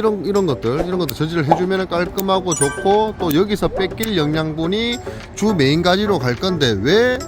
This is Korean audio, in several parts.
이런 이런 것들 이런 것들 전지를 해주면 깔끔하고 좋고 또 여기서 뺏길 영양분이 주 메인 가지로 갈 건데 왜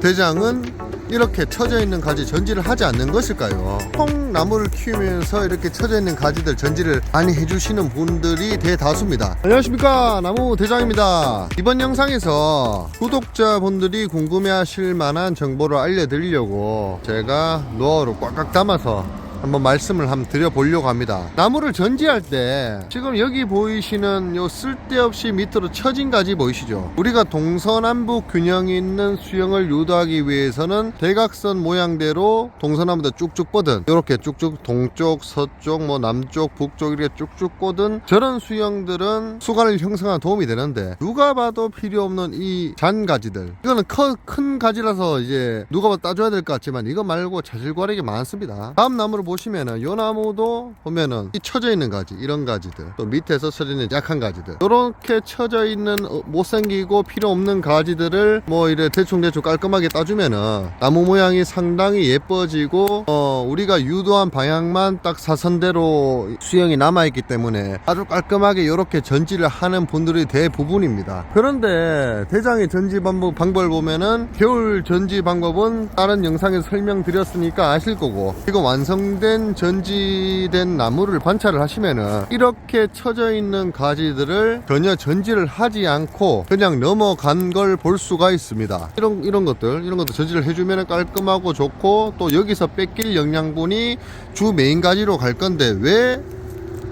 대장은 이렇게 처져 있는 가지 전지를 하지 않는 것일까요? 콩나무를 키우면서 이렇게 처져 있는 가지들 전지를 많이 해주시는 분들이 대다수입니다. 안녕하십니까 나무 대장입니다. 이번 영상에서 구독자분들이 궁금해하실 만한 정보를 알려드리려고 제가 노하우를 꽉꽉 담아서 한번 말씀을 한번 드려보려고 합니다. 나무를 전지할 때 지금 여기 보이시는 요 쓸데없이 밑으로 처진 가지 보이시죠? 우리가 동서남북 균형 있는 수영을 유도하기 위해서는 대각선 모양대로 동서남북도 쭉쭉 뻗은 이렇게 쭉쭉 동쪽, 서쪽, 뭐 남쪽, 북쪽 이렇게 쭉쭉 뻗은 저런 수영들은 수간을 형성하는 도움이 되는데 누가 봐도 필요 없는 이 잔가지들 이거는 커, 큰 가지라서 이제 누가 봐도 따줘야 될 것 같지만 이거 말고 자질과락이 많습니다. 다음 나무를 보시면은 요 나무도 보면은 이 처져 있는 가지 이런 가지들 또 밑에서 처져 있는 약한 가지들 이렇게 처져 있는 어, 못생기고 필요 없는 가지들을 뭐 이래 대충 대충 깔끔하게 따주면은 나무 모양이 상당히 예뻐지고 어 우리가 유도한 방향만 딱 사선대로 수영이 남아 있기 때문에 아주 깔끔하게 이렇게 전지를 하는 분들이 대부분입니다. 그런데 대장의 전지 방법 방법을 보면은 겨울 전지 방법은 다른 영상에서 설명드렸으니까 아실 거고 지금 완성 된 전지된 나무를 관찰을 하시면은 이렇게 처져 있는 가지들을 전혀 전지를 하지 않고 그냥 넘어간 걸 볼 수가 있습니다. 이런 이런 것들 이런 것들 전지를 해주면 깔끔하고 좋고 또 여기서 뺏길 영양분이 주 메인 가지로 갈 건데 왜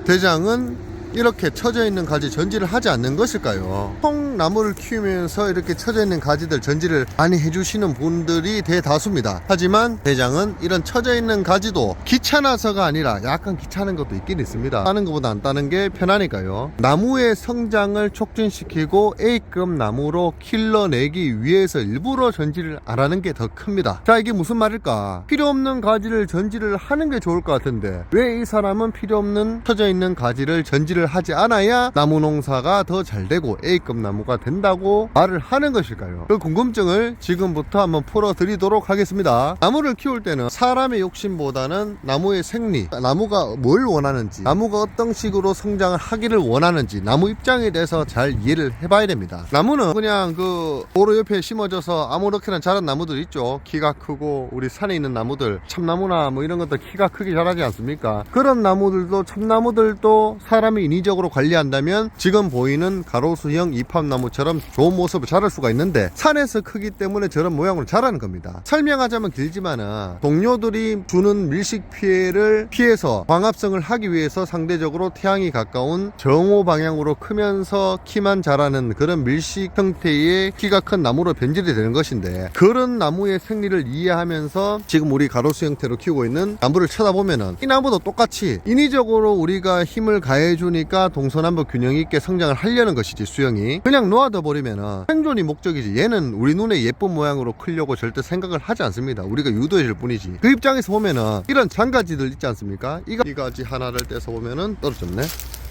대장은 이렇게 처져 있는 가지 전지를 하지 않는 것일까요? 콩나무를 키우면서 이렇게 처져 있는 가지들 전지를 많이 해주시는 분들이 대다수입니다. 하지만 대장은 이런 처져 있는 가지도 귀찮아서가 아니라 약간 귀찮은 것도 있긴 있습니다. 따는 것보다 안 따는 게 편하니까요. 나무의 성장을 촉진시키고 A급 나무로 킬러내기 위해서 일부러 전지를 안 하는 게 더 큽니다. 자 이게 무슨 말일까? 필요 없는 가지를 전지를 하는 게 좋을 것 같은데 왜 이 사람은 필요 없는 처져 있는 가지를 전지를 하지 않아야 나무 농사가 더 잘 되고 A급 나무가 된다고 말을 하는 것일까요? 그 궁금증을 지금부터 한번 풀어드리도록 하겠습니다. 나무를 키울 때는 사람의 욕심보다는 나무의 생리, 나무가 뭘 원하는지, 나무가 어떤 식으로 성장을 하기를 원하는지 나무 입장에 대해서 잘 이해를 해봐야 됩니다. 나무는 그냥 그 도로 옆에 심어져서 아무렇게나 자란 나무들 있죠. 키가 크고 우리 산에 있는 나무들, 참나무나 뭐 이런 것들 키가 크게 자라지 않습니까? 그런 나무들도 참나무들도 사람이 인위적으로 관리한다면 지금 보이는 가로수형 이팝나무처럼 좋은 모습을 자랄 수가 있는데 산에서 크기 때문에 저런 모양으로 자라는 겁니다. 설명하자면 길지만은 동료들이 주는 밀식 피해를 피해서 광합성을 하기 위해서 상대적으로 태양이 가까운 정오 방향으로 크면서 키만 자라는 그런 밀식 형태의 키가 큰 나무로 변질이 되는 것인데 그런 나무의 생리를 이해하면서 지금 우리 가로수 형태로 키우고 있는 나무를 쳐다보면은 이 나무도 똑같이 인위적으로 우리가 힘을 가해주니 까 동서남북 균형 있게 성장을 하려는 것이지 수영이. 그냥 놓아둬 버리면은 생존이 목적이지. 얘는 우리 눈에 예쁜 모양으로 크려고 절대 생각을 하지 않습니다. 우리가 유도해 줄 뿐이지. 그 입장에서 보면은 이런 장가지들 있지 않습니까? 이, 가, 이 가지 하나를 떼서 보면은 떨어졌네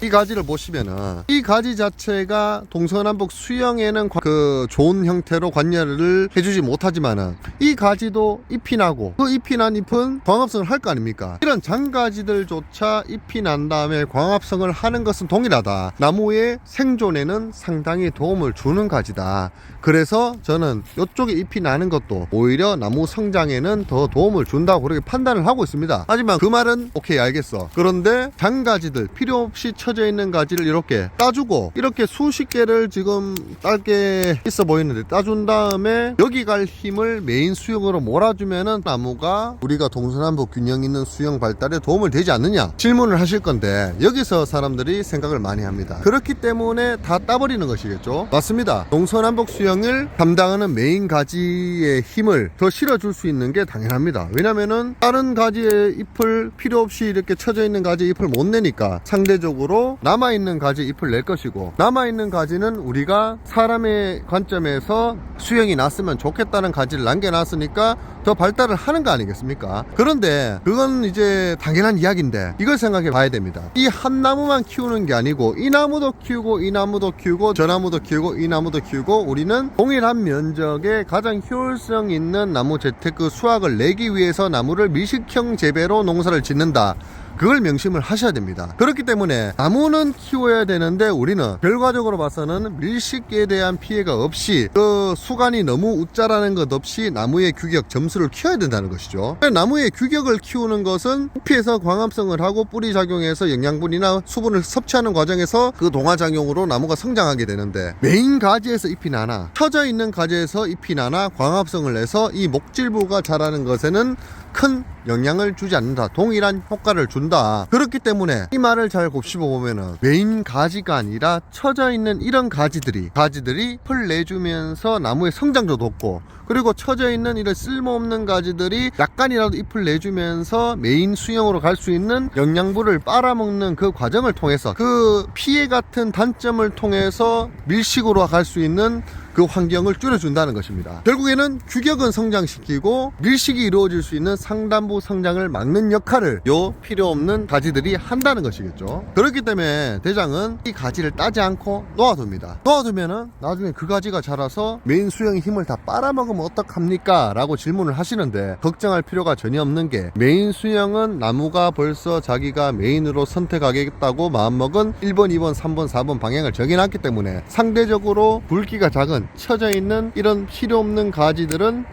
이 가지를 보시면은 이 가지 자체가 동서남북 수영에는 과- 그 좋은 형태로 관여를 해주지 못하지만은 이 가지도 잎이 나고 그 잎이 난 잎은 광합성을 할 거 아닙니까? 이런 장가지들조차 잎이 난 다음에 광합성을 하는 것은 동일하다. 나무의 생존에는 상당히 도움을 주는 가지다. 그래서 저는 이쪽에 잎이 나는 것도 오히려 나무 성장에는 더 도움을 준다고 그렇게 판단을 하고 있습니다. 하지만 그 말은 오케이 알겠어. 그런데 장가지들 필요 없이 쳐져 있는 가지를 이렇게 따주고 이렇게 수십 개를 지금 딸게 있어 보이는데 따준 다음에 여기 갈 힘을 메인 수영으로 몰아주면은 나무가 우리가 동서남북 균형 있는 수영 발달에 도움을 되지 않느냐 질문을 하실 건데 여기서 사람들이 생각을 많이 합니다. 그렇기 때문에 다 따버리는 것이겠죠. 맞습니다. 동서남북 수영을 담당하는 메인 가지의 힘을 더 실어줄 수 있는 게 당연합니다. 왜냐면은 다른 가지의 잎을 필요 없이 이렇게 쳐져 있는 가지의 잎을 못 내니까 상대적으로 남아있는 가지의 잎을 낼 것이고 남아있는 가지는 우리가 사람의 관점에서 수영이 났으면 좋겠다는 가지를 남겨놨으니까 더 발달을 하는 거 아니겠습니까? 그런데 그건 이제 당연한 이야기인데 이걸 생각해 봐야 됩니다. 이 한 나무만 키우는 게 아니고 이 나무도 키우고 이 나무도 키우고 저 나무도 키우고 이 나무도 키우고 우리는 동일한 면적의 가장 효율성 있는 나무 재테크 수확을 내기 위해서 나무를 미식형 재배로 농사를 짓는다. 그걸 명심을 하셔야 됩니다. 그렇기 때문에 나무는 키워야 되는데 우리는 결과적으로 봐서는 밀식에 대한 피해가 없이 그 수간이 너무 웃자라는 것 없이 나무의 규격 점수를 키워야 된다는 것이죠. 나무의 규격을 키우는 것은 피에서 광합성을 하고 뿌리 작용해서 영양분이나 수분을 섭취하는 과정에서 그 동화 작용으로 나무가 성장하게 되는데 메인 가지에서 잎이 나나 쳐져 있는 가지에서 잎이 나나 광합성을 내서 이 목질부가 자라는 것에는 큰 영향을 주지 않는다. 동일한 효과를 준다. 그렇기 때문에 이 말을 잘 곱씹어 보면은 메인 가지가 아니라 쳐져 있는 이런 가지들이 가지들이 풀 내주면서 나무의 성장도 돕고 그리고 쳐져 있는 이런 쓸모없는 가지들이 약간이라도 잎을 내주면서 메인 수영으로 갈 수 있는 영양분을 빨아먹는 그 과정을 통해서 그 피해 같은 단점을 통해서 밀식으로 갈 수 있는 그 환경을 줄여준다는 것입니다. 결국에는 규격은 성장시키고 밀식이 이루어질 수 있는 상단부 성장을 막는 역할을 요 필요 없는 가지들이 한다는 것이겠죠. 그렇기 때문에 대장은 이 가지를 따지 않고 놓아둡니다. 놓아두면은 나중에 그 가지가 자라서 메인 수영의 힘을 다 빨아먹으면 어떡합니까? 라고 질문을 하시는데 걱정할 필요가 전혀 없는 게 메인 수영은 나무가 벌써 자기가 메인으로 선택하겠다고 마음먹은 1번, 2번, 3번, 4번 방향을 정해놨기 때문에 상대적으로 굵기가 작은 쳐져 있는 이런 필요 없는 가지들은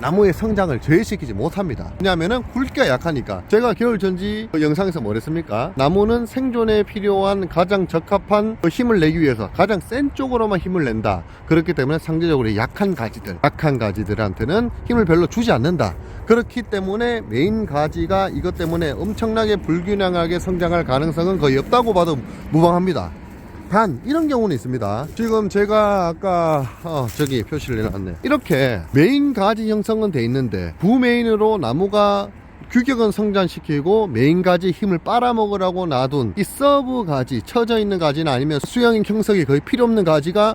나무의 성장을 저해시키지 못합니다. 왜냐하면 굵기가 약하니까. 제가 겨울 전지 그 영상에서 뭐랬습니까? 나무는 생존에 필요한 가장 적합한 그 힘을 내기 위해서 가장 센 쪽으로만 힘을 낸다. 그렇기 때문에 상대적으로 약한 가지들, 약한 가지들한테는 힘을 별로 주지 않는다. 그렇기 때문에 메인 가지가 이것 때문에 엄청나게 불균형하게 성장할 가능성은 거의 없다고 봐도 무방합니다. 단 이런 경우는 있습니다. 지금 제가 아까 어, 저기 표시를 해놨네. 이렇게 메인 가지 형성은 돼 있는데 부메인으로 나무가 규격은 성장시키고 메인 가지 힘을 빨아먹으라고 놔둔 이 서브 가지 쳐져 있는 가지는 아니면 수영 형성이 거의 필요 없는 가지가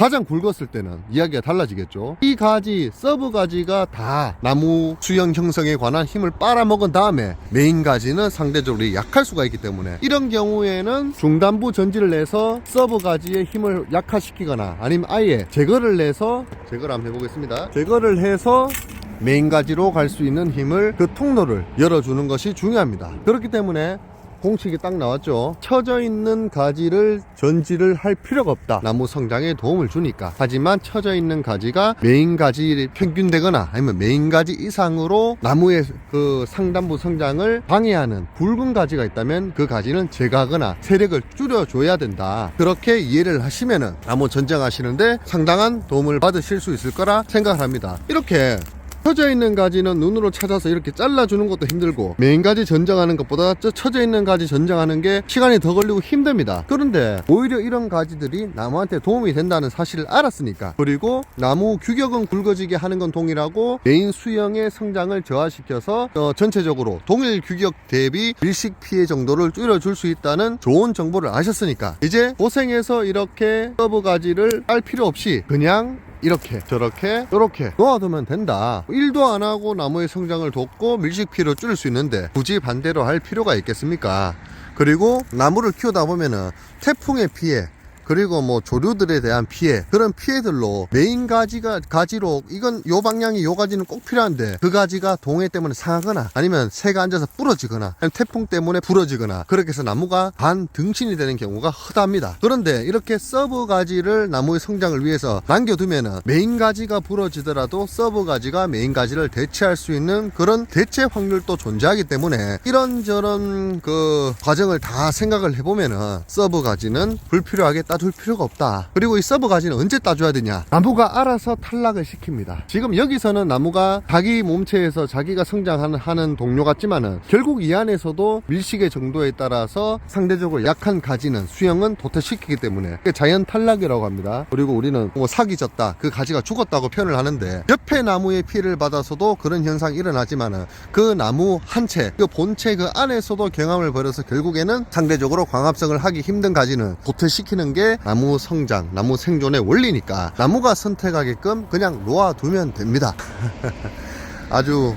가장 굵었을 때는 이야기가 달라지겠죠. 이 가지, 서브 가지가 다 나무 수영 형성에 관한 힘을 빨아먹은 다음에 메인 가지는 상대적으로 약할 수가 있기 때문에 이런 경우에는 중단부 전지를 내서 서브 가지의 힘을 약화시키거나 아니면 아예 제거를 내서 제거를 한번 해보겠습니다. 제거를 해서 메인 가지로 갈 수 있는 힘을 그 통로를 열어주는 것이 중요합니다. 그렇기 때문에 공식이 딱 나왔죠. 쳐져 있는 가지를 전지를 할 필요가 없다. 나무 성장에 도움을 주니까. 하지만 쳐져 있는 가지가 메인 가지 평균되거나 아니면 메인 가지 이상으로 나무의 그 상단부 성장을 방해하는 굵은 가지가 있다면 그 가지는 제거하거나 세력을 줄여줘야 된다. 그렇게 이해를 하시면은 나무 전쟁하시는데 상당한 도움을 받으실 수 있을 거라 생각을 합니다. 이렇게 쳐져 있는 가지는 눈으로 찾아서 이렇게 잘라주는 것도 힘들고 메인 가지 전정하는 것보다 저 쳐져 있는 가지 전정하는 게 시간이 더 걸리고 힘듭니다. 그런데 오히려 이런 가지들이 나무한테 도움이 된다는 사실을 알았으니까 그리고 나무 규격은 굵어지게 하는 건 동일하고 메인 수영의 성장을 저하시켜서 어, 전체적으로 동일 규격 대비 밀식 피해 정도를 줄여줄 수 있다는 좋은 정보를 아셨으니까 이제 고생해서 이렇게 서브 가지를 할 필요 없이 그냥 이렇게 저렇게 이렇게 놓아두면 된다. 일도 안 하고 나무의 성장을 돕고 밀식피를 줄일 수 있는데 굳이 반대로 할 필요가 있겠습니까? 그리고 나무를 키우다 보면은 태풍의 피해 그리고 뭐 조류들에 대한 피해 그런 피해들로 메인 가지가 가지로 이건 요 방향이 요 가지는 꼭 필요한데 그 가지가 동해 때문에 상하거나 아니면 새가 앉아서 부러지거나 아니면 태풍 때문에 부러지거나 그렇게 해서 나무가 반 등신이 되는 경우가 허다합니다. 그런데 이렇게 서브 가지를 나무의 성장을 위해서 남겨두면은 메인 가지가 부러지더라도 서브 가지가 메인 가지를 대체할 수 있는 그런 대체 확률도 존재하기 때문에 이런저런 그 과정을 다 생각을 해보면은 서브 가지는 불필요하게 따줄 필요가 없다. 그리고 이 서브 가지는 언제 따줘야 되냐? 나무가 알아서 탈락을 시킵니다. 지금 여기서는 나무가 자기 몸체에서 자기가 성장하는 하는 동료 같지만은 결국 이 안에서도 밀식의 정도에 따라서 상대적으로 약한 가지는 수영은 도태시키기 때문에 자연 탈락이라고 합니다. 그리고 우리는 뭐 사기 졌다, 그 가지가 죽었다고 표현을 하는데 옆에 나무의 피해를 받아서도 그런 현상이 일어나지만은 그 나무 한 채, 그 본체 그 안에서도 경함을 벌여서 결국에는 상대적으로 광합성을 하기 힘든 가지는 도태시키는 게 나무 성장, 나무 생존의 원리니까 나무가 선택하게끔 그냥 놓아두면 됩니다. 아주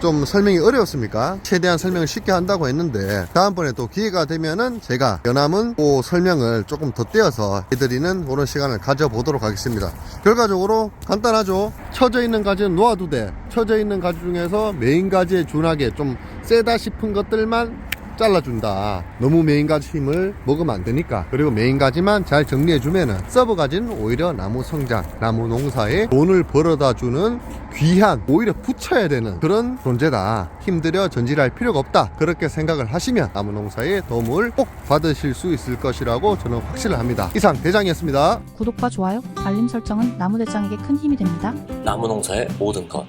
좀 설명이 어려웠습니까? 최대한 설명을 쉽게 한다고 했는데 다음번에 또 기회가 되면은 제가 연암은 그 설명을 조금 더 떼어서 해드리는 그런 시간을 가져보도록 하겠습니다. 결과적으로 간단하죠. 쳐져 있는 가지는 놓아도 돼. 쳐져 있는 가지 중에서 메인 가지에 준하게 좀 세다 싶은 것들만 잘라준다. 너무 메인 가지 힘을 먹으면 안 되니까. 그리고 메인 가지만 잘 정리해주면은 서브 가지는 오히려 나무 성장, 나무 농사에 돈을 벌어다 주는 귀한, 오히려 붙여야 되는 그런 존재다. 힘들여 전질할 필요가 없다. 그렇게 생각을 하시면 나무 농사에 도움을 꼭 받으실 수 있을 것이라고 저는 확신을 합니다. 이상 대장이었습니다. 구독과 좋아요, 알림 설정은 나무 대장에게 큰 힘이 됩니다. 나무 농사의 모든 것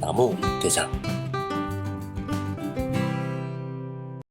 나무 대장